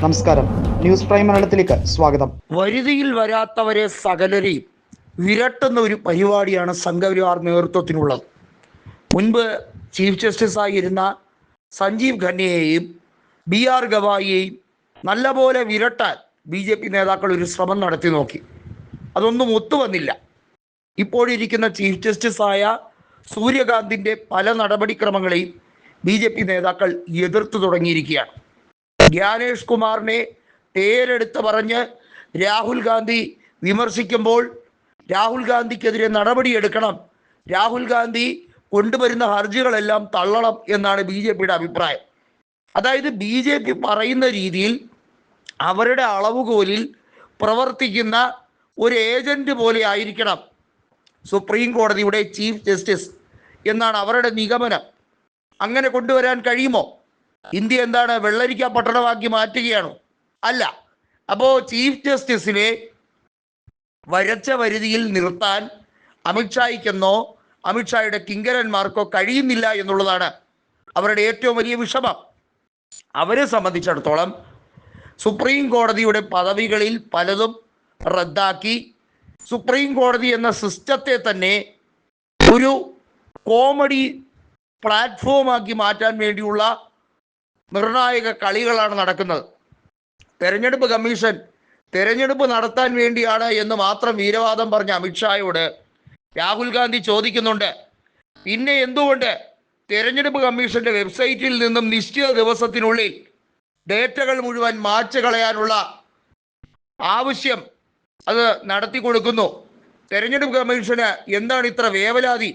നമസ്കാരം. News prime മലയാളത്തിലേക്ക് സ്വാഗതം. വരുതിയിൽ വരാത്തവരെ സകലരെയും വിരട്ടുന്ന ഒരു പരിപാടിയാണ് സംഘപരിവാർ നേതൃത്വത്തിനുള്ളത്. മുൻപ് ചീഫ് ജസ്റ്റിസായി ഇരുന്ന സഞ്ജീവ് ഖന്നയെയും ബി ആർ ഗവായിയെയും നല്ലപോലെ വിരട്ടാൻ ബി ജെ പി നേതാക്കൾ ഒരു ശ്രമം നടത്തി നോക്കി. അതൊന്നും ഒത്തുവന്നില്ല. ഇപ്പോഴിരിക്കുന്ന ചീഫ് ജസ്റ്റിസായ സൂര്യകാന്തിന്റെ പല നടപടിക്രമങ്ങളെയും ബി ജെ പി നേതാക്കൾ എതിർത്തു തുടങ്ങിയിരിക്കുകയാണ്. ജ്ഞാനേഷ് കുമാറിനെ പേരെടുത്ത് പറഞ്ഞ് രാഹുൽ ഗാന്ധി വിമർശിക്കുമ്പോൾ രാഹുൽ ഗാന്ധിക്കെതിരെ നടപടിയെടുക്കണം രാഹുൽ ഗാന്ധി കൊണ്ടുവരുന്ന ഹർജികളെല്ലാം തള്ളണം എന്നാണ് ബി ജെ പിയുടെ അഭിപ്രായം. അതായത് ബി ജെ പി പറയുന്ന രീതിയിൽ അവരുടെ അളവുകോലിൽ പ്രവർത്തിക്കുന്ന ഒരു ഏജന്റ് പോലെ ആയിരിക്കണം സുപ്രീം കോടതിയുടെ ചീഫ് ജസ്റ്റിസ് എന്നാണ് അവരുടെ നിഗമനം. അങ്ങനെ കൊണ്ടുവരാൻ കഴിയുമോ? ഇന്ത്യ എന്താണ് വെള്ളരിക്ക പട്ടണമാക്കി മാറ്റുകയാണോ? അല്ല. അപ്പോൾ ചീഫ് ജസ്റ്റിസിനെ വരച്ച വരുതിയിൽ നിർത്താൻ അമിത്ഷായ്ക്കെന്നോ അമിത്ഷായുടെ കിങ്കരന്മാർക്കോ കഴിയുന്നില്ല എന്നുള്ളതാണ് അവരുടെ ഏറ്റവും വലിയ വിഷമം. അവരെ സംബന്ധിച്ചിടത്തോളം സുപ്രീം കോടതിയുടെ പദവികളിൽ പലതും റദ്ദാക്കി സുപ്രീം കോടതി എന്ന സിസ്റ്റത്തെ തന്നെ ഒരു കോമഡി പ്ലാറ്റ്ഫോമാക്കി മാറ്റാൻ വേണ്ടിയുള്ള നിർണായക കളികളാണ് നടക്കുന്നത്. തെരഞ്ഞെടുപ്പ് കമ്മീഷൻ തെരഞ്ഞെടുപ്പ് നടത്താൻ വേണ്ടിയാണ് എന്ന് മാത്രം വീരവാദം പറഞ്ഞ അമിത്ഷായോട് രാഹുൽ ഗാന്ധി ചോദിക്കുന്നുണ്ട്. പിന്നെ എന്തുകൊണ്ട് തെരഞ്ഞെടുപ്പ് കമ്മീഷന്റെ വെബ്സൈറ്റിൽ നിന്നും നിശ്ചിത ദിവസത്തിനുള്ളിൽ ഡേറ്റകൾ മുഴുവൻ മാച്ച് കളയാനുള്ള ആവശ്യം അത് നടത്തി കൊടുക്കുന്നു. തെരഞ്ഞെടുപ്പ് കമ്മീഷന് എന്താണ് ഇത്ര വേവലാതി?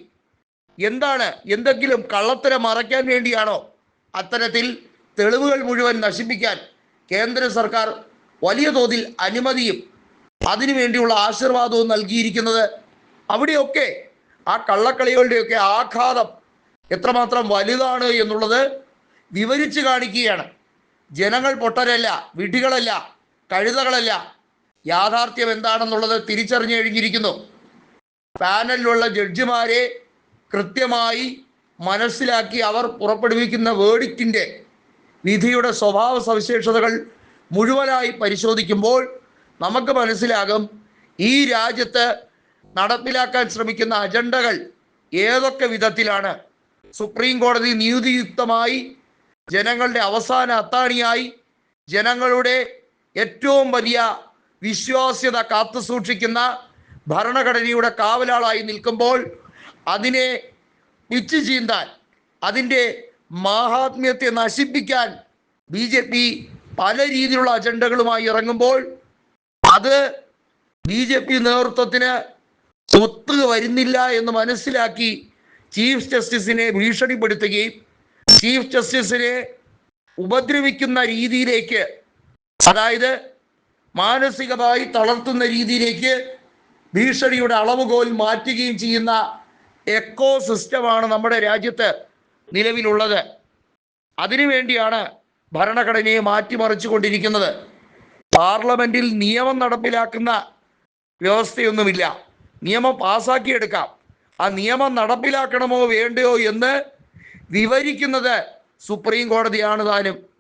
എന്താണ് എന്തെങ്കിലും കള്ളത്തരം മറയ്ക്കാൻ വേണ്ടിയാണോ അത്തരത്തിൽ തെളിവുകൾ മുഴുവൻ നശിപ്പിക്കാൻ കേന്ദ്ര സർക്കാർ വലിയ തോതിൽ അനുമതിയും അതിനുവേണ്ടിയുള്ള ആശീർവാദവും നൽകിയിരിക്കുന്നത് അവിടെയൊക്കെ ആ കള്ളക്കളികളുടെയൊക്കെ ആഘാതം എത്രമാത്രം വലുതാണ് എന്നുള്ളത് വിവരിച്ചു കാണിക്കുകയാണ്. ജനങ്ങൾ പൊട്ടരല്ല വിഡ്ഢികളല്ല കഴുതകളല്ല. യാഥാർത്ഥ്യം എന്താണെന്നുള്ളത് തിരിച്ചറിഞ്ഞു കഴിഞ്ഞിരിക്കുന്നു. പാനലിലുള്ള ജഡ്ജിമാരെ കൃത്യമായി മനസ്സിലാക്കി അവർ പുറപ്പെടുവിക്കുന്ന വേർഡിക്റ്റിന്റെ വിധിയുടെ സ്വഭാവ സവിശേഷതകൾ മുഴുവനായി പരിശോധിക്കുമ്പോൾ നമുക്ക് മനസ്സിലാകും ഈ രാജ്യത്ത് നടപ്പിലാക്കാൻ ശ്രമിക്കുന്ന അജണ്ടകൾ ഏതൊക്കെ വിധത്തിലാണ്. സുപ്രീം കോടതി നീതിയുക്തമായി ജനങ്ങളുടെ അവസാന അത്താണിയായി ജനങ്ങളുടെ ഏറ്റവും വലിയ വിശ്വാസ്യത കാത്തു സൂക്ഷിക്കുന്ന ഭരണഘടനയുടെ കാവലാളായി നിൽക്കുമ്പോൾ അതിനെ പിച്ചു ചീന്താൻ അതിന്റെ മാഹാത്മ്യത്തെ നശിപ്പിക്കാൻ ബി ജെ പി പല രീതിയിലുള്ള അജണ്ടകളുമായി ഇറങ്ങുമ്പോൾ അത് ബി ജെ പി നേതൃത്വത്തിന് ഒത്തു വരുന്നില്ല എന്ന് മനസ്സിലാക്കി ചീഫ് ജസ്റ്റിസിനെ ഭീഷണിപ്പെടുത്തുകയും ചീഫ് ജസ്റ്റിസിനെ ഉപദ്രവിക്കുന്ന രീതിയിലേക്ക് അതായത് മാനസികമായി തളർത്തുന്ന രീതിയിലേക്ക് ഭീഷണിയുടെ അളവുകോൽ മാറ്റുകയും ചെയ്യുന്ന എക്കോ സിസ്റ്റമാണ് നമ്മുടെ രാജ്യത്ത് നിലവിലുള്ളത്. അതിനുവേണ്ടിയാണ് ഭരണഘടനയെ മാറ്റിമറിച്ചു കൊണ്ടിരിക്കുന്നത് പാർലമെന്റിൽ നിയമം നടപ്പിലാക്കുന്ന വ്യവസ്ഥയൊന്നുമില്ല. നിയമം പാസാക്കിയെടുക്കാം. ആ നിയമം നടപ്പിലാക്കണമോ വേണ്ടയോ എന്ന് വിവരിക്കുന്നത് സുപ്രീം കോടതിയാണ് താനും.